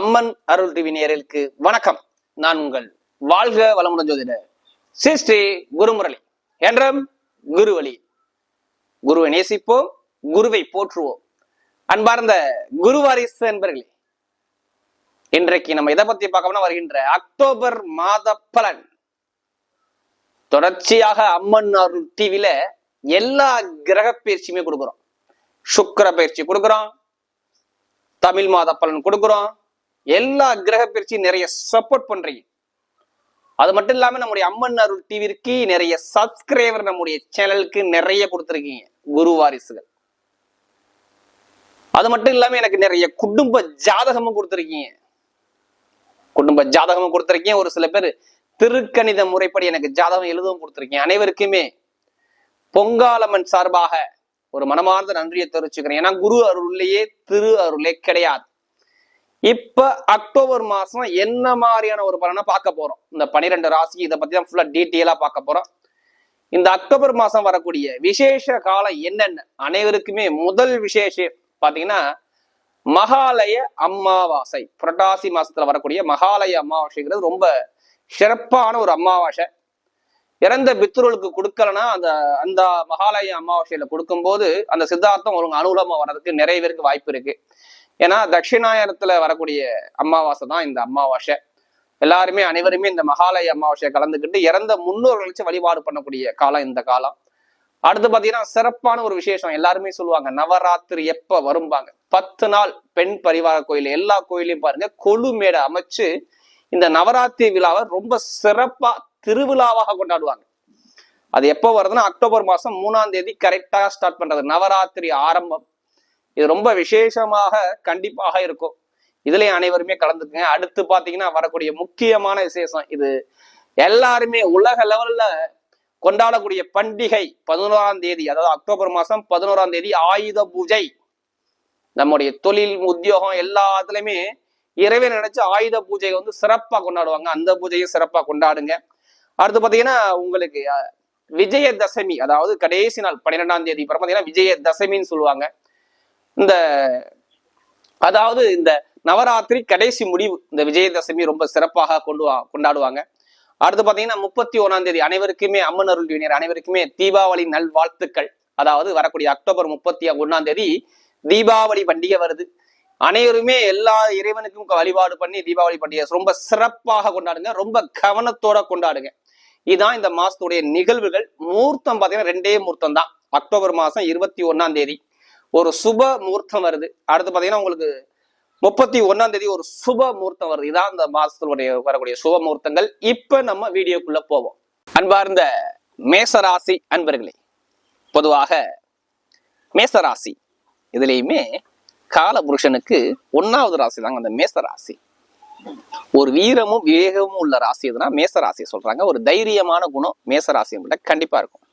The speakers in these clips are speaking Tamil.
அம்மன் அருள் டிவி நேரலுக்கு வணக்கம். நான் உங்கள் வாழ்க வளமுடன் ஜோதிடர் ஸ்ரீ ஸ்ரீ குருமுரளி. என்றும் குருவழி. குருவை நேசிப்போம் குருவை போற்றுவோம். அன்பார்ந்த குருவாரிசு என்பர்களே இன்றைக்கு நம்ம எதை பத்தி பார்க்கணும்னா வருகின்ற அக்டோபர் மாத பலன். தொடர்ச்சியாக அம்மன் அருள் டிவில எல்லா கிரக பயிற்சியுமே கொடுக்குறோம். சுக்கர பயிற்சி கொடுக்குறோம். தமிழ் மாத பலன் கொடுக்குறோம். எல்லா கிரக பயிற்சியும் நிறைய சப்போர்ட் பண்றீங்க. அது மட்டும் இல்லாம நம்முடைய அம்மன் அருள் டிவிக்கு நிறைய சப்ஸ்கிரைபர் நம்முடைய சேனலுக்கு நிறைய கொடுத்துருக்கீங்க. குரு வாரிசுகள். அது மட்டும் இல்லாம எனக்கு நிறைய குடும்ப ஜாதகமும் கொடுத்துருக்கீங்க. குடும்ப ஜாதகமும் கொடுத்துருக்கீங்க. ஒரு சில பேர் திருக்கணித முறைப்படி எனக்கு ஜாதகம் எழுதவும் கொடுத்துருக்கீங்க. அனைவருக்குமே பொங்காலம்மன் சார்பாக ஒரு மனமார்ந்த நன்றியை தெரிவிச்சுக்கிறேன். ஏன்னா குரு அருள்லேயே திரு அருளே கிடையாது. இப்ப அக்டோபர் மாசம் என்ன மாதிரியான ஒரு பலனை பார்க்க போறோம்? இந்த பனிரெண்டு ராசி இதை பத்தி தான் ஃபுல்லா டீட்டெயிலா பார்க்க போறோம். இந்த அக்டோபர் மாசம் வரக்கூடிய விசேஷ காலம் என்னென்ன? அனைவருக்குமே முதல் விசேஷம் பாத்தீங்கன்னா மகாலய அமாவாசை புரட்டாசி மாசத்துல வரக்கூடிய மகாலய அமாவாசைங்கிறது ரொம்ப சிறப்பான ஒரு அமாவாசை இறந்த பித்ருளுக்கு கொடுக்கலன்னா அந்த அந்த மகாலய அமாவாசையில கொடுக்கும்போது அந்த சித்தார்த்தம் ஒரு அனுகூலமா வர்றதுக்கு நிறைய பேருக்கு வாய்ப்பு இருக்கு. ஏன்னா தட்சிணாயனத்துல வரக்கூடிய அமாவாசை தான் இந்த அமாவாசை எல்லாருமே அனைவருமே இந்த மகாலய அமாவாசையை கலந்துக்கிட்டு இறந்த முன்னோர்கள் வச்சு வழிபாடு பண்ணக்கூடிய காலம் இந்த காலம். அடுத்து பாத்தீங்கன்னா சிறப்பான ஒரு விசேஷம் எல்லாருமே சொல்லுவாங்க. நவராத்திரி எப்ப வரும்பாங்க. பத்து நாள் பெண் பரிவார கோயில். எல்லா கோயிலையும் பாருங்க. கொழு மேடை அமைச்சு இந்த நவராத்திரி விழாவை ரொம்ப சிறப்பா திருவிழாவாக கொண்டாடுவாங்க. அது எப்போ வருதுன்னா அக்டோபர் மாசம் மூணாம் தேதி கரெக்டா ஸ்டார்ட் பண்றது. நவராத்திரி ஆரம்பம். இது ரொம்ப விசேஷமாக கண்டிப்பாக இருக்கும். இதுலயும் அனைவருமே கலந்துக்குங்க. அடுத்து பாத்தீங்கன்னா வரக்கூடிய முக்கியமான விசேஷம் இது. எல்லாருமே உலக லெவல்ல கொண்டாடக்கூடிய பண்டிகை பதினோராம் தேதி அதாவது அக்டோபர் மாசம் பதினோராம் தேதி ஆயுத பூஜை. நம்முடைய தொழில் உத்தியோகம் எல்லாத்துலயுமே இறைவன் நினைச்சு ஆயுத பூஜையை வந்து சிறப்பா கொண்டாடுவாங்க. அந்த பூஜையும் சிறப்பா கொண்டாடுங்க. அடுத்து பாத்தீங்கன்னா உங்களுக்கு விஜயதசமி அதாவது கடைசி நாள் பன்னிரெண்டாம் தேதி அப்புறம் பாத்தீங்கன்னா விஜயதசமின்னு சொல்லுவாங்க. இந்த அதாவது இந்த நவராத்திரி கடைசி முடிவு இந்த விஜயதசமி ரொம்ப சிறப்பாக கொண்டு வா- கொண்டாடுவாங்க. அடுத்து பார்த்தீங்கன்னா முப்பத்தி ஒண்ணாம் தேதி அனைவருக்குமே அம்மன் அருள் வினர் அனைவருக்குமே தீபாவளி நல் வாழ்த்துக்கள் அதாவது வரக்கூடிய அக்டோபர் முப்பத்தி ஒன்றாம் தேதி தீபாவளி பண்டிகை வருது. அனைவருமே எல்லா இறைவனுக்கும் வழிபாடு பண்ணி தீபாவளி பண்டிகை ரொம்ப சிறப்பாக கொண்டாடுங்க ரொம்ப கவனத்தோட கொண்டாடுங்க. இதுதான் இந்த மாசத்துடைய நிகழ்வுகள். முகூர்த்தம் பார்த்தீங்கன்னா ரெண்டே முகூர்த்தம் தான். அக்டோபர் மாசம் இருபத்தி ஒன்னாம் தேதி. ஒரு சுப முகூர்த்தம் வருது. அடுத்து பாத்தீங்கன்னா உங்களுக்கு முப்பத்தி ஒன்னாம் தேதி ஒரு சுப முகூர்த்தம் வருது. இதான் அந்த மாசத்துடைய வரக்கூடிய சுப முகூர்த்தங்கள். இப்ப நம்ம வீடியோக்குள்ள போவோம். அன்பார்ந்த மேசராசி அன்பர்களே பொதுவாக மேசராசி இதுலயுமே கால புருஷனுக்கு ஒன்னாவது ராசி தாங்க அந்த மேசராசி. ஒரு வீரமும் விவேகமும் உள்ள ராசி எதுனா மேசராசி சொல்றாங்க. ஒரு தைரியமான குணம் மேசராசி கண்டிப்பா இருக்கும்.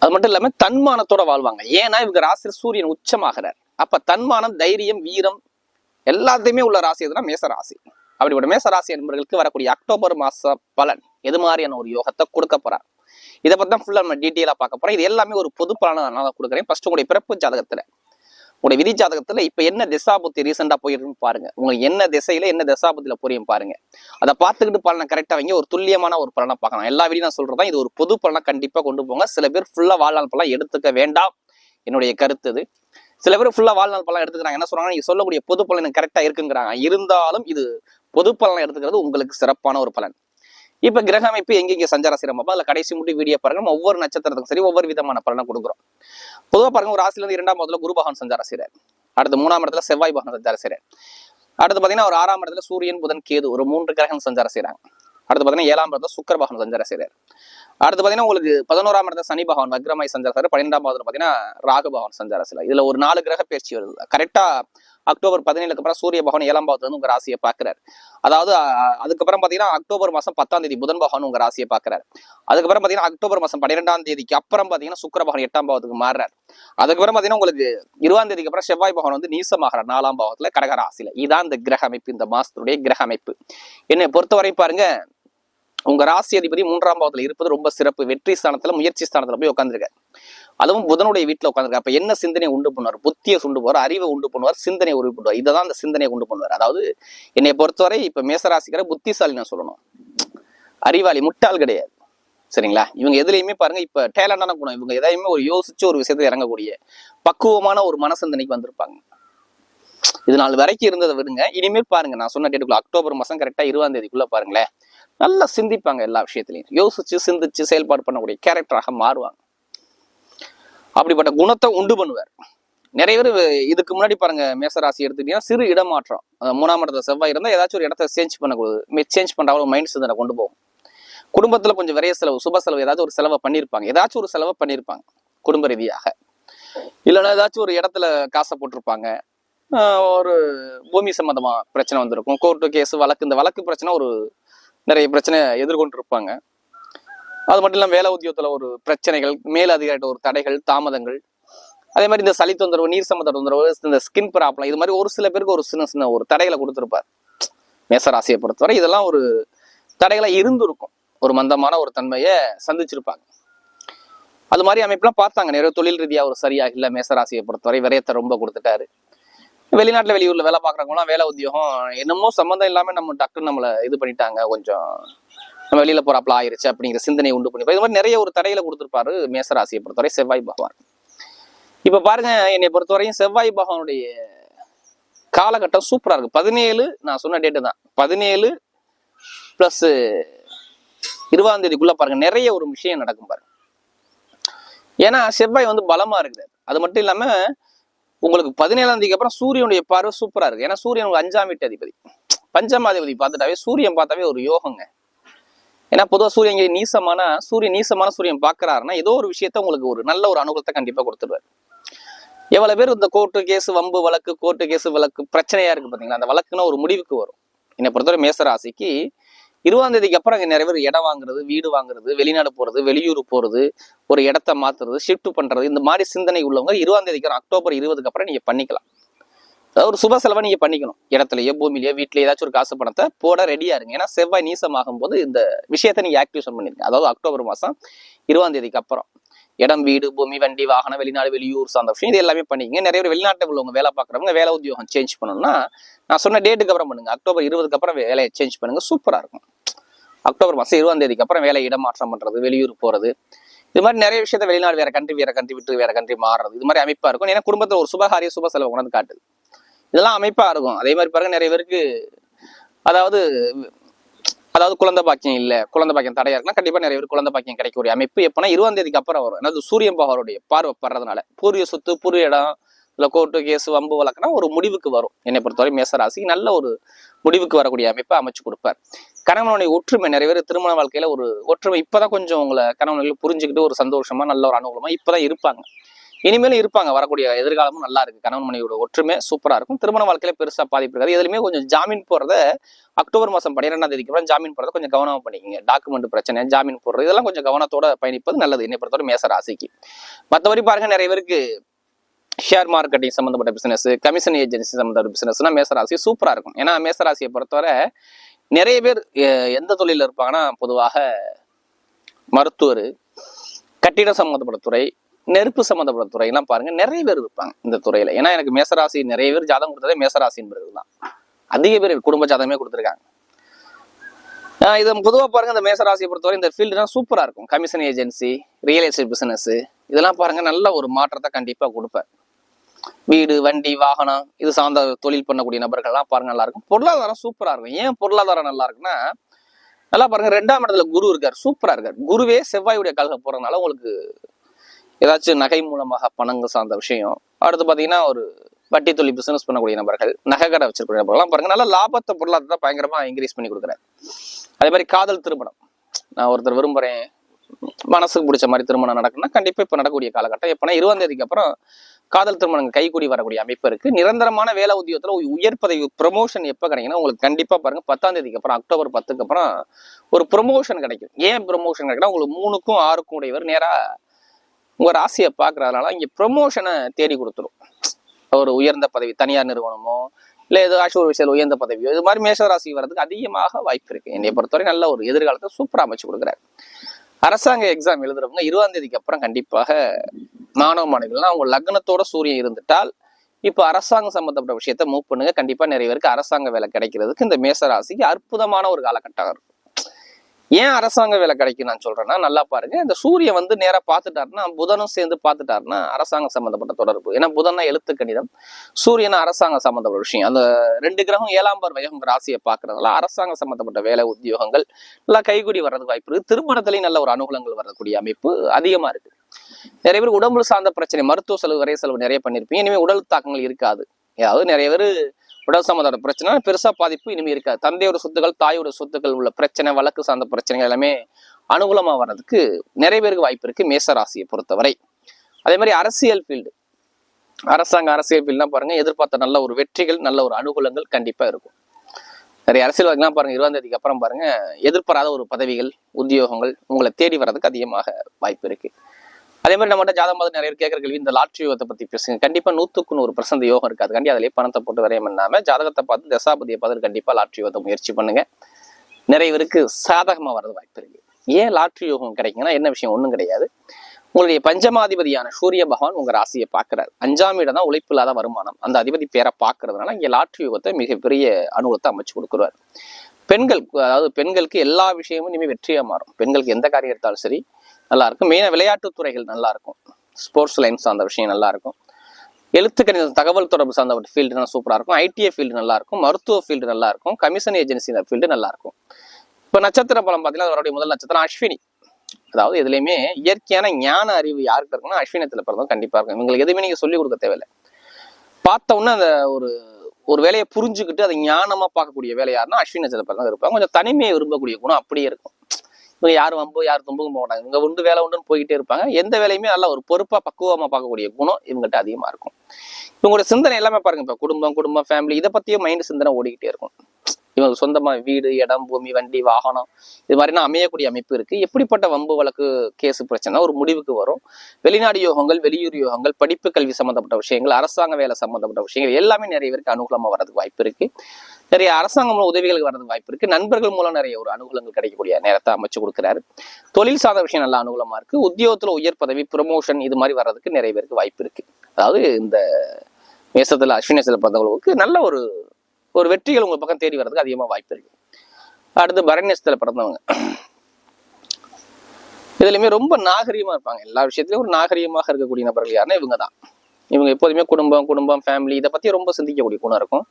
அது மட்டும் இல்லாம தன்மானத்தோட வாழ்வாங்க. ஏன்னா இவங்க ராசியில் சூரியன் உச்சமாகிறார். அப்ப தன்மானம் தைரியம் வீரம் எல்லாத்தையுமே உள்ள ராசி எதுனா மேசராசி அப்படிப்பட்ட மேசராசி என்பவர்களுக்கு வரக்கூடிய அக்டோபர் மாச பலன் எது மாதிரியான ஒரு யோகத்தை கொடுக்க போறார். இதை பத்தி தான் ஃபுல்லா நம்ம டீட்டெயிலா பார்க்க போறோம். இது எல்லாமே ஒரு பொது பலனை நான் கொடுக்குறேன். ஃபர்ஸ்ட் உங்களுடைய பிறப்பு ஜாதகத்துல. உங்களுடைய விதி ஜாதகத்துல இப்ப என்ன திசாபுத்தி ரீசெண்டா போயிருக்குன்னு பாருங்க. உங்களுக்கு என்ன திசையில என்ன திசாபுத்தில புரியும் பாருங்க. அதை பார்த்துக்கிட்டு பலனை கரெக்டா வைங்க. ஒரு துல்லியமான ஒரு பலனை பார்க்கலாம். எல்லா வீடியும் நான் சொல்றதா இது ஒரு பொது பலனை கண்டிப்பா கொண்டு போங்க. சில பேர் ஃபுல்லா வாழ்நாள் பலன் எடுத்துக்க வேண்டாம். என்னுடைய கருத்து இது. சில பேர் ஃபுல்லா வாழ்நாள் பலன் எடுத்துக்கிறாங்க. என்ன சொல்றாங்க நீங்க சொல்லக்கூடிய பொது பலன் கரெக்டா இருக்குங்கிறாங்க. இருந்தாலும் இது பொது பலனை எடுத்துக்கிறது உங்களுக்கு சிறப்பான ஒரு பலன். இப்ப கிரக அமைப்பு எங்கெங்க சஞ்சார சிரமம்? அதுல கடைசி முடி வீடியோ பாருங்க. நம்ம ஒவ்வொரு நட்சத்திரத்துக்கும் சரி ஒவ்வொரு விதமான பலனை கொடுக்குறோம். பொதுவா பாருங்க ஒரு ராசில இருந்து இரண்டாம் இடத்துல குரு பகவான் சஞ்சார செய்றார். அடுத்து மூணாம் இடத்துல செவ்வாய் பகவான் சஞ்சார செய்யறாரு அடுத்து பாத்தீங்கன்னா ஒரு ஆறாம் இடத்துல சூரியன் புதன் கேது ஒரு மூன்று கிரகம் சஞ்சாரம் செய்யறாங்க அடுத்து பாத்தீங்கன்னா ஏழாம் இடத்துல சுக்கர பகவான் சஞ்சாரம் செய்யறாரு அடுத்து பாத்தீங்கன்னா உங்களுக்கு பதினோராம் இடத்துல சனி பகவான் வக்ரமாய் சஞ்சாரம் பன்னிரெண்டாம் இடத்துல பாத்தீங்கன்னா ராகு பகவான் சஞ்சாரம் இதுல ஒரு நாலு கிரக பயிற்சி வருது. கரெக்டா அக்டோபர் பதினேழுக்கு அப்புறம் சூரிய பகவான் ஏழாம் பாவத்துல இருந்து உங்க ராசியை பாக்குறாரு அதாவது அதுக்கப்புறம் பாத்தீங்கன்னா அக்டோபர் மாசம் பத்தாம் தேதி புதன் பகவான் உங்க ராசியை பாக்குறாரு அதுக்கப்புறம் பாத்தீங்கன்னா அக்டோபர் மாசம் பன்னிரெண்டாம் தேதிக்கு அப்புறம் பாத்தீங்கன்னா சுக்கர பகவான் எட்டாம் பாவத்துக்கு மாறுறாரு. அதுக்கப்புறம் பாத்தீங்கன்னா உங்களுக்கு இருபதாம் தேதிக்கு அப்புறம் செவ்வாய் பகவான் வந்து நீசமாகிறார் நாலாம் பாவத்துல கடக ராசியில இதான் இந்த கிரக அமைப்பு. இந்த மாசத்துடைய கிரக அமைப்பு. என்னை பொறுத்தவரை பாருங்க உங்க ராசி அதிபதி மூன்றாம் பாவத்துல இருப்பது ரொம்ப சிறப்பு. வெற்றி ஸ்தானத்துல முயற்சி ஸ்தானத்துல போய் உட்காந்துருக்க அதுவும் புதனுடைய வீட்டுல உட்காந்துருக்க அப்ப என்ன சிந்தனை உண்டு பண்ணுவார்? புத்தியை உண்டு போவார் அறிவை உண்டு பண்ணுவார் சிந்தனை உருவி பண்ணுவார். இதை தான் அந்த சிந்தனையை உண்டு பண்ணுவார். அதாவது என்னை பொறுத்தவரை இப்ப மேசராசிக்கிற புத்திசாலி நான் சொல்லணும். அறிவாளி முட்டாள் கிடையாது. சரிங்களா? இவங்க எதுலையுமே பாருங்க இப்ப டேலண்டான குணம். இவங்க எதையுமே ஒரு யோசிச்சு ஒரு விஷயத்தை இறங்கக்கூடிய பக்குவமான ஒரு மனசிந்தனைக்கு வந்திருப்பாங்க. இது நாள் வரைக்கும் இருந்ததை விடுங்க. இனிமேல் பாருங்க நான் சொன்ன டேட்டுக்குள்ள அக்டோபர் மாதம் கரெக்டாக இருபதாம் தேதிக்குள்ளே பாருங்களேன். நல்லா சிந்திப்பாங்க எல்லா விஷயத்திலையும். யோசிச்சு சிந்திச்சு செயல்பாடு பண்ணக்கூடிய கேரக்டராக மாறுவாங்க. அப்படிப்பட்ட குணத்தை உண்டு பண்ணுவார். நிறைய பேர் இதுக்கு முன்னாடி பாருங்க மேசராசி எடுத்துக்கிட்டீங்கன்னா சிறு இடமாற்றம். மூணாம் இடத்துல செவ்வாய் இருந்தால் ஏதாச்சும் ஒரு இடத்த சேஞ்ச் பண்ணக்கூடாது. சேஞ்ச் பண்ணுற மைண்ட் சிந்தனை கொண்டு போகும். குடும்பத்தில் கொஞ்சம் விரைய செலவு சுப செலவு ஏதாச்சும் ஒரு செலவை பண்ணியிருப்பாங்க. ஏதாச்சும் ஒரு செலவை பண்ணியிருப்பாங்க குடும்ப ரீதியாக. இல்லைன்னா ஏதாச்சும் ஒரு இடத்துல காசை போட்டிருப்பாங்க. ஒரு பூமி சம்மந்தமாக பிரச்சனை வந்திருக்கும். கோர்ட்டு கேஸ் வழக்கு இந்த வழக்கு பிரச்சனை ஒரு நிறைய பிரச்சனை எதிர்கொண்டு இருப்பாங்க அது மட்டும் இல்லாமல் வேலை உத்தியோகத்தில் ஒரு பிரச்சனைகள் மேல் ஒரு தடைகள் தாமதங்கள். அதே மாதிரி இந்த சளி தொந்தரவு நீர் சம்மந்த தொந்தரவு இந்த ஸ்கின் ப்ராப்ளம் இது மாதிரி ஒரு சில பேருக்கு ஒரு சின்ன சின்ன ஒரு தடைகளை கொடுத்துருப்பார். மேசராசியை பொறுத்தவரை இதெல்லாம் ஒரு தடைகளை இருந்திருக்கும். ஒரு மந்தமான ஒரு தன்மையை சந்திச்சிருப்பாங்க. அது மாதிரி அமைப்புலாம் பார்த்தாங்க. நிறைய தொழில் ரீதியாக ஒரு சரியாக இல்லை மேசராசியை பொறுத்தவரை விரயத்தை ரொம்ப கொடுத்துட்டாரு. வெளிநாட்டுல வெளியூர்ல வேலை பார்க்குறவங்களாம் வேலை உத்தியோகம் என்னமோ சம்மந்தம் இல்லாம நம்ம டக்குன்னு நம்மளை இது பண்ணிட்டாங்க கொஞ்சம். நம்ம வெளியில போறாப்புல ஆயிருச்சு அப்படிங்கிற சிந்தனை உண்டு பண்ணி இது மாதிரி நிறைய ஒரு தடையில கொடுத்துருப்பாரு மேசராசியை பொறுத்தவரை செவ்வாய் பகவான். இப்ப பாருங்க என்னை பொறுத்தவரையும் செவ்வாய் பகவானுடைய காலகட்டம் சூப்பரா இருக்கு. பதினேழு நான் சொன்ன டேட்டு தான். பதினேழு பிளஸ் இருபதாம் தேதிக்குள்ள பாருங்க நிறைய ஒரு விஷயம் நடக்கும் பாருங்க. ஏன்னா செவ்வாய் வந்து பலமா இருக்குது. அது மட்டும் இல்லாம உங்களுக்கு பதினேழாம் தேதிக்கு அப்புறம் சூரியனுடைய பார்வை சூப்பரா இருக்கு. ஏன்னா சூரியன் உங்களுக்கு அஞ்சாம் வீட்டு அதிபதி. பஞ்சமாதிபதி பார்த்துட்டாவே சூரியன் பார்த்தாவே ஒரு யோகங்க. ஏன்னா பொதுவாக சூரியன் இங்கே நீசமான சூரியன் நீசமான சூரியன் பார்க்கறாருன்னா ஏதோ ஒரு விஷயத்த உங்களுக்கு ஒரு நல்ல ஒரு அனுகூலத்தை கண்டிப்பா கொடுத்துருவாரு. எவ்வளவு பேர் இந்த கோர்ட்டு கேஸ் வம்பு வழக்கு கோர்ட்டு கேஸ் வழக்கு பிரச்சனையா இருக்கு பாத்தீங்களா? அந்த வழக்குன்னா ஒரு முடிவுக்கு வரும். என்னை பொறுத்தவரை மேசராசிக்கு இருபதாம் தேதிக்கு அப்புறம் அங்கே நிறைய பேர் இடம் வாங்குறது வீடு வாங்குறது வெளிநாடு போகிறது வெளியூர் போகிறது ஒரு இடத்த மாத்துறது ஷிஃப்ட் பண்ணுறது இந்த மாதிரி சிந்தனை உள்ளவங்க இருபதாம் தேதிக்கு அக்டோபர் இருபதுக்கு அப்புறம் நீங்கள் பண்ணிக்கலாம். அதாவது ஒரு சுப செலவை நீங்கள் பண்ணிக்கணும். இடத்துலையோ பூமியிலயோ வீட்லயோ ஏதாச்சும் ஒரு காசு பணத்தை போட ரெடியாக இருங்க. ஏன்னா செவ்வாய் நீசமாகும் போது இந்த விஷயத்தை நீங்கள் ஆக்டிவேஷன் பண்ணிருங்க. அதாவது அக்டோபர் மாதம் இருபதாம் தேதிக்கு அப்புறம். இடம் வீடு பூமி வண்டி வாகனம் வெளிநாடு வெளியூர் சார்ந்த விஷயம் இது எல்லாமே பண்ணிக்கங்க. நிறைய பேர் வெளிநாட்டில் உள்ளவங்க வேலை பார்க்குறவங்க வேலை உத்தியோகம் சேஞ்ச் பண்ணணும்னா நான் சொன்ன டேட்டுக்கு அப்புறம் பண்ணுங்க. அக்டோபர் இருபதுக்கு அப்புறம் வேலையை சேஞ்ச் பண்ணுங்க. சூப்பராக இருக்கும். அக்டோபர் மாதம் இருபதாம் தேதிக்கு அப்புறம் வேலை இடமாற்றம் பண்றது வெளியூர் போறது. இது மாதிரி நிறைய விஷயத்த வெளிநாடு வேற கண்ட்ரி வேற கண்ட்ரி விட்டு வேற கண்ட்ரி மாறுறது. இது மாதிரி அமைப்பா இருக்கும். ஏன்னா குடும்பத்தில் ஒரு சுபகாரிய சுப செலவு கொண்டாந்து காட்டுது. இதெல்லாம் அமைப்பா இருக்கும். அதே மாதிரி பாருங்க நிறைய பேருக்கு அதாவது அதாவது குழந்தை பாக்கியம் இல்ல குழந்தை பாக்கியம் தடையா இருக்குன்னா கண்டிப்பா நிறைய பேர் குழந்தை பாக்கியம் கிடைக்கக்கூடிய அமைப்பு. எப்பனா இருபதாம் தேதிக்கு அப்புறம் வரும். அதாவது சூரியன் பகவானுடைய பார்வை படுறதுனால. பூர்வீக சொத்து பூர்வீக இடம் இல்ல கோர்ட்டு கேஸ் வம்பு வழக்குனா ஒரு முடிவுக்கு வரும். என்னை பொறுத்தவரை மேசராசிக்கு நல்ல ஒரு முடிவுக்கு வரக்கூடிய அமைப்பை அமைச்சு கொடுப்பார். கணவனுடைய ஒற்றுமை நிறைய பேர் திருமண வாழ்க்கையில ஒரு ஒற்றுமை இப்பதான் கொஞ்சம் உங்களை கணவன்கள் புரிஞ்சுக்கிட்டு ஒரு சந்தோஷமா நல்ல ஒரு அனுகூலமா இப்பதான் இருப்பாங்க. இனிமேலும் இருப்பாங்க. வரக்கூடிய எதிர்காலமும் நல்லா இருக்கு. கணவன் மனைவியோட ஒற்றுமை சூப்பரா இருக்கும். திருமண வாழ்க்கையில பெருசா பாதிப்பு இருக்காது. எதுலையுமே கொஞ்சம் ஜாமீன் போறத அக்டோபர் மாசம் பன்னிரெண்டாம் தேதிக்கு அப்புறம் ஜாமீன் போறத கொஞ்சம் கவனமா பண்ணிக்கங்க. டாக்குமெண்ட் பிரச்சனை ஜாமீன் போடுறது இதெல்லாம் கொஞ்சம் கவனத்தோட பயணிப்பது நல்லது. என்னை பொறுத்தவரை மேச ராசிக்கு. மற்றபடி பாருங்க நிறைய பேருக்கு ஷேர் மார்க்கெட்டிங் சம்மந்தப்பட்ட பிசினஸ் கமிஷன் ஏஜென்சி சம்மந்தப்பட்ட பிசினஸ்னா மேசராசி சூப்பரா இருக்கும். ஏன்னா மேசராசியை பொறுத்தவரை நிறைய பேர் எந்த தொழிலில் இருப்பாங்கன்னா பொதுவாக மருத்துவர் கட்டிட சம்மந்தப்பட்ட துறை நெருப்பு சம்மந்தப்பட்ட துறையெல்லாம் பாருங்க நிறைய பேர் இருப்பாங்க இந்த துறையில. ஏன்னா எனக்கு மேசராசி நிறைய பேர் ஜாதகம் கொடுத்ததே மேசராசி என்பது தான். அதிக பேர் குடும்ப ஜாதகமே கொடுத்துருக்காங்க. இதை பொதுவாக பாருங்க இந்த மேசராசியை பொறுத்தவரை இந்த ஃபீல்டுலாம் சூப்பராக இருக்கும். Commission agency real estate business இதெல்லாம் பாருங்க நல்ல ஒரு மாற்றத்தை கண்டிப்பாக கொடுப்பேன். வீடு வண்டி வாகனம் இது சார்ந்த தொழில் பண்ணக்கூடிய நபர்கள்லாம் பாருங்க நல்லா இருக்கும் பொருளாதாரம் சூப்பரா இருக்கும். ஏன் பொருளாதாரம் நல்லா இருக்குன்னா நல்லா பாருங்க ரெண்டாம் இடத்துல குரு இருக்கார். சூப்பரா இருக்கார். குருவே செவ்வாயுடைய கழகம் போறதுனால உங்களுக்கு ஏதாச்சும் நகை மூலமாக பணங்கள் சார்ந்த விஷயம். அடுத்து பாத்தீங்கன்னா ஒரு வட்டி தொழில் பிசினஸ் பண்ணக்கூடிய நபர்கள் நகை கடை வச்சிருக்கிற நபர்கள்லாம் பாருங்க நல்லா லாபத்தை பொருளாதாரத்தை பயங்கரமா இன்க்ரீஸ் பண்ணி கொடுக்குறேன் அதே மாதிரி காதல் திருமணம். நான் ஒருத்தர் விரும்புறேன். மனசுக்கு பிடிச்ச மாதிரி திருமணம் நடக்குன்னா கண்டிப்பா இப்ப நடக்கக்கூடிய காலகட்டம். எப்பனா இருபதாம் தேதிக்கு அப்புறம் காதல் திருமணம் கைகூடி வரக்கூடிய அமைப்பு இருக்கு. நிரந்தரமான வேலை உத்தியோகத்துல உயர் பதவி ப்ரொமோஷன் எப்ப கிடைக்குன்னா உங்களுக்கு கண்டிப்பா பாருங்க பத்தாம் தேதிக்கு அப்புறம் அக்டோபர் பத்துக்கு அப்புறம் ஒரு ப்ரொமோஷன் கிடைக்கும். ஏன் ப்ரொமோஷன் கிடைக்குன்னா உங்களுக்கு மூணுக்கும் ஆறுக்கும் உடையவர் நேரா உங்க ராசியை பாக்குறதுனால இங்க ப்ரொமோஷனை தேடி கொடுத்துரும். ஒரு உயர்ந்த பதவி தனியார் நிறுவனமோ இல்ல ஏதோ ஒரு விஷயம் உயர்ந்த பதவியோ இது மாதிரி மேஷராசி வர்றதுக்கு அதிகமாக வாய்ப்பு இருக்கு. என்னை பொறுத்தவரை நல்ல ஒரு எதிர்காலத்தை சூப்பரா அமைச்சு கொடுக்குறாரு. அரசாங்க எக்ஸாம் எழுதுறவங்க இருபதாம் தேதிக்கு அப்புறம் கண்டிப்பாக மாணவ மாணவிகள்னா அவங்க லக்னத்தோட சூரியன் இருந்துட்டால் இப்போ அரசாங்கம் சம்பந்தப்பட்ட விஷயத்த மூவ் பண்ணுங்க. கண்டிப்பா நிறைய பேருக்கு அரசாங்க வேலை கிடைக்கிறதுக்கு இந்த மேசராசிக்கு அற்புதமான ஒரு காலகட்டம் இருக்கும் ஏன் அரசாங்க வேலை கிடைக்கும் நான் சொல்றேன்னா நல்லா பாருங்க. இந்த சூரியன் வந்து நேரா பார்த்துட்டாருன்னா புதனும் சேர்ந்து பார்த்துட்டாருன்னா அரசாங்கம் சம்பந்தப்பட்ட தொடர்பு. ஏன்னா புதன்னா எழுத்து கணிதம். சூரியன் அரசாங்கம் சம்பந்தப்பட்ட விஷயம். அந்த ரெண்டு கிரகம் ஏழாம் பார்வையாக வயகம் ராசியை பார்க்கறதுனால அரசாங்கம் சம்பந்தப்பட்ட வேலை உத்தியோகங்கள் நல்லா கைகூடி வர்றதுக்கு வாய்ப்பு இருக்கு. திருமணத்திலையும் நல்ல ஒரு அனுகூலங்கள் வரக்கூடிய அமைப்பு அதிகமா இருக்கு. நிறைய பேர் உடம்புல சார்ந்த பிரச்சனை மருத்துவ செலவு வரைய செலவு நிறைய பண்ணியிருப்பீங்க இனிமே உடல் தாக்கங்கள் இருக்காது. ஏதாவது நிறைய பேர் உடல் சம்பந்தப்பட்ட பிரச்சனை பெருசா பாதிப்பு இனிமே இருக்காது. தந்தையோட சொத்துக்கள் தாயோட சொத்துக்கள் உள்ள பிரச்சனை வழக்கு சார்ந்த பிரச்சனைகள் எல்லாமே அனுகூலமா வர்றதுக்கு நிறைய பேருக்கு வாய்ப்பு இருக்கு மேசராசியை பொறுத்தவரை. அதே மாதிரி அரசியல் ஃபீல்டு அரசாங்க அரசியல் ஃபீல்ட்லாம் பாருங்க எதிர்பார்த்த நல்ல ஒரு வெற்றிகள் நல்ல ஒரு அனுகூலங்கள் கண்டிப்பா இருக்கும். நிறைய அரசியல்வாதிகள்லாம் பாருங்க இருபதாம் தேதிக்கு அப்புறம் பாருங்க எதிர்பாராத ஒரு பதவிகள் உத்தியோகங்கள் உங்களை தேடி வர்றதுக்கு அதிகமாக வாய்ப்பு இருக்கு. அதே மாதிரி நம்மகிட்ட ஜாதகம் பார்த்து நிறைய பேர் கேட்குற கேள்வி இந்த லாட்ரி யோகத்தை பத்தி பேசுங்க. கண்டிப்பா நூத்துக்கு நூறு பர்சன்ட் யோகம் இருக்காது. கண்டி அதிலே பணத்தை போட்டு வரையம் பண்ணாம ஜாதகத்தை பார்த்து தசாபதியை பார்த்து கண்டிப்பா லாட்ரி யோகத்தை முயற்சி பண்ணுங்க. நிறைய பேருக்கு சாதகமா வர்றது வாய்ப்பு இருக்கு. ஏன் லாட்ரி யோகம் கிடைக்குன்னா என்ன விஷயம்? ஒண்ணும் கிடையாது. உங்களுடைய பஞ்சமாதிபதியான சூரிய பகவான் உங்க ராசியை பார்க்கிறார். அஞ்சாம் இடம் தான் உழைப்பு இல்லாத வருமானம். அந்த அதிபதி பேரை பார்க்கறதுனால இங்க லாட்ரி யோகத்தை மிகப்பெரிய அனுகூலத்தை அமைச்சு கொடுக்குறாரு. பெண்கள் அதாவது பெண்களுக்கு எல்லா விஷயமும் இனிமேல் வெற்றியா மாறும். பெண்களுக்கு எந்த காரியம் எடுத்தாலும் சரி நல்லா இருக்கும் மெயினாக விளையாட்டுத் துறைகள் நல்லா இருக்கும் ஸ்போர்ட்ஸ் லைன் சார்ந்த விஷயம் நல்லா இருக்கும் எழுத்து கணிதம் தகவல் தொடர்பு சார்ந்த ஃபீல்டு நல்லா சூப்பராக இருக்கும். ஐடிஐ ஃபீல்டு நல்லா இருக்கும் மருத்துவ ஃபீல்டு நல்லா இருக்கும் கமிஷன் ஏஜென்சி ஃபீல்டு நல்லா இருக்கும் இப்போ நட்சத்திர பலம் பார்த்தீங்கன்னா அவருடைய முதல் நட்சத்திரம் அஸ்வினி. அதாவது எதுலையுமே இயற்கையான ஞான அறிவு யாருக்கு இருக்குன்னா அஸ்வினத்தில் பிறந்தவங்க கண்டிப்பாக இருக்கும். இவங்களுக்கு எதுவுமே நீங்கள் சொல்லிக் கொடுக்க தேவையில்லை. பார்த்தோன்னே அந்த ஒரு ஒரு வேலையை புரிஞ்சுக்கிட்டு அதை ஞானமாக பார்க்கக்கூடிய வேலை யாருன்னா அஸ்வினத்தில் நட்சத்திர தான் இருப்பாங்க. கொஞ்சம் தனிமையை விரும்பக்கூடிய குணம் அப்படியே இருக்கும். இவங்க யாரும் வம்பு யாரும் தும்புக்கும் போக மாட்டாங்க. இவங்க உண்டு வேலை உண்டுன்னு போய்கிட்டே இருப்பாங்க. எந்த வேலையுமே நல்லா ஒரு பொறுப்பா பக்குவமா பார்க்கக்கூடிய குணம் இவங்ககிட்ட அதிகமா இருக்கும். இவங்களோட சிந்தனை எல்லாமே பாருங்க இப்ப குடும்பம் குடும்பம் ஃபேமிலி இதை பத்தியும் மைண்ட் சிந்தனை ஓடிக்கிட்டே இருக்கும். இவங்க சொந்தமா வீடு இடம் பூமி வண்டி வாகனம் இது மாதிரினா அமையக்கூடிய அமைப்பு இருக்கு. எப்படிப்பட்ட வம்பு வழக்கு கேஸ் பிரச்சனை ஒரு முடிவுக்கு வரும். வெளிநாடு யோகங்கள் வெளியூர் யோகங்கள் படிப்பு கல்வி சம்பந்தப்பட்ட விஷயங்கள் அரசாங்க வேலை சம்பந்தப்பட்ட விஷயங்கள் எல்லாமே நிறைய பேருக்கு அனுகூலமா வர்றதுக்கு வாய்ப்பு இருக்கு. நிறைய அரசாங்கம் மூலம் உதவிகளுக்கு வர்றதுக்கு வாய்ப்பு இருக்கு. நண்பர்கள் மூலம் நிறைய ஒரு அனுகூலங்கள் கிடைக்கக்கூடிய நேரத்தை அமைச்சு கொடுக்குறாரு. தொழில் சார்ந்த விஷயம் நல்லா அனுகூலமா இருக்கு. உத்தியோகத்துல உயர் பதவி ப்ரமோஷன் இது மாதிரி வர்றதுக்கு நிறைய பேருக்கு வாய்ப்பு இருக்கு. அதாவது இந்த மேசத்துல அஸ்வினேசத்தில் பிறந்தவங்களுக்கு நல்ல ஒரு ஒரு வெற்றிகள் உங்கள் பக்கம் தேடி வர்றதுக்கு அதிகமாக வாய்ப்பு இருக்கு. அடுத்து பரண்யஸ்தில் பிறந்தவங்க. இதுலையுமே ரொம்ப நாகரீகமாக இருப்பாங்க. எல்லா விஷயத்துலையும் ஒரு நாகரீகமாக இருக்கக்கூடிய நபர்கள் யாருன்னா இவங்க தான் இவங்க எப்போதுமே குடும்பம் குடும்பம் ஃபேமிலி இதை பற்றி ரொம்ப சிந்திக்கக்கூடிய குணம் இருக்கும்.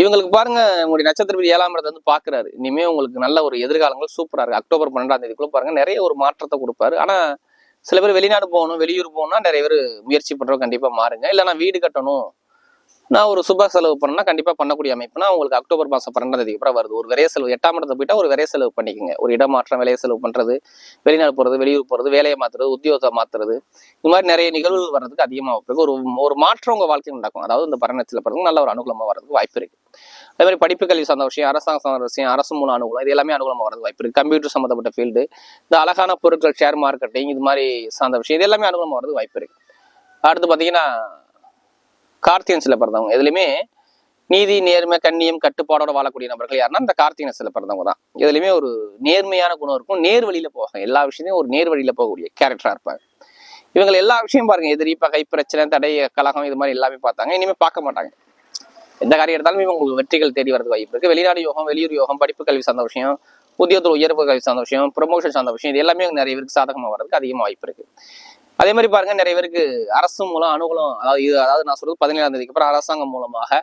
இவங்களுக்கு பாருங்க உங்களுடைய நட்சத்திரப்பதி ஏழாம் இடத்தை வந்து பாக்குறாரு. இனிமே உங்களுக்கு நல்ல ஒரு எதிர்காலங்கள் சூப்பரா இருக்கு. அக்டோபர் பன்னெண்டாம் தேதிக்குள்ள பாருங்க நிறைய ஒரு மாற்றத்தை கொடுப்பாரு. ஆனா சில பேர் வெளிநாடு போகணும் வெளியூர் போகணும்னா நிறைய பேர் முயற்சி பண்றவங்க கண்டிப்பா மாறுங்க. இல்லைன்னா வீடு கட்டணும் நான் ஒரு சுப செலவு பண்ணா கண்டிப்பாக பண்ணக்கூடிய அமைப்புனா உங்களுக்கு அக்டோபர் மாதம் பன்னெண்டாம் தேதிக்கு அப்புறம் வருது. ஒரு விரைய செலவு எட்டாம் இடத்துல போயிட்டா ஒரு விரைய செலவு பண்ணிக்கோங்க. ஒரு இடமாற்றம் விலைய செலவு பண்ணுறது வெளிநாடு போகிறது வெளியூர் போகிறது வேலையை மாத்துறது உத்தியோகத்தை மாத்துறது. இது மாதிரி நிறைய நிகழ்வுகள் வர்றதுக்கு அதிகமாக இருக்கு. ஒரு ஒரு மாற்றம் உங்கள் வாழ்க்கையில் நடக்கும். அதாவது இந்த பரணத்தில் பிறகு நல்ல ஒரு அனுகூலமாக வரதுக்கு வாய்ப்பு இருக்கு. அதே மாதிரி படிப்பு கல்வி சார்ந்த விஷயம் அரசாங்க சார்ந்த விஷயம் அரசு மூலம் அனுகூலம் இது எல்லாமே அனுகூலமாக வரது வாய்ப்பு இருக்கு. கம்ப்யூட்டர் சம்மந்தப்பட்ட ஃபீல்டு இந்த அழகான பொருட்கள் ஷேர் மார்க்கெட்டிங் இது மாதிரி சார்ந்த விஷயம் இது எல்லாமே அனுகூலமாக வரது வாய்ப்பு இருக்கு. அடுத்து பார்த்தீங்கன்னா கார்த்தியன்ஸில் பிறந்தவங்க. எதுலையுமே நீதி நேர்மை கண்ணியம் கட்டுப்பாடோட வாழக்கூடிய நபர்கள் யாருன்னா இந்த கார்த்திகனஸில் பிறந்தவங்க தான். எதுலையுமே ஒரு நேர்மையான குணம் இருக்கும். நேர் வழியில் போவாங்க. எல்லா விஷயத்தையும் ஒரு நேர் வழியில் போகக்கூடிய கேரக்டராக இருப்பாங்க. இவங்க எல்லா விஷயம் பாருங்க. எதிரி பகை பிரச்சனை தடை கலகம் இது மாதிரி எல்லாமே பார்த்தாங்க. இனிமே பார்க்க மாட்டாங்க. எந்த காரியம் எடுத்தாலும் உங்களுக்கு வெற்றிகள் தேடி வரது வாய்ப்பு இருக்குது வெளிநாடு யோகம் வெளியூர் யோகம் படிப்பு கல்வி சார்ந்த விஷயம் உத்தியோகத்தில் உயர்வு கல்வி சார்ந்த விஷயம் ப்ரொமோஷன் சார்ந்த விஷயம் இது எல்லாமே நிறைய பேருக்கு சாதகமாக வர்றதுக்கு அதிகமாக வாய்ப்பு இருக்கு. அதே மாதிரி பாருங்க நிறைய பேருக்கு அரசு மூலம் அனுகூலம் அதாவது இது அதாவது நான் சொல்றது பதினேழாம் தேதிக்கு அப்புறம் அரசாங்கம் மூலமாக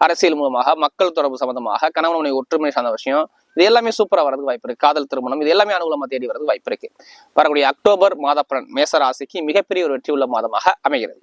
அரசியல் மூலமாக மக்கள் தொடர்பு சம்பந்தமாக கணவனுடைய ஒற்றுமை சார்ந்த விஷயம் இது எல்லாமே சூப்பரா வரதுக்கு வாய்ப்பு இருக்கு. காதல் திருமணம் இது எல்லாமே அனுகூலமாக தேடி வரதுக்கு வாய்ப்பு இருக்கு. வரக்கூடிய அக்டோபர் மாத பலன் மேச ராசிக்கு மிகப்பெரிய ஒரு வெற்றி உள்ள மாதமாக அமைகிறது.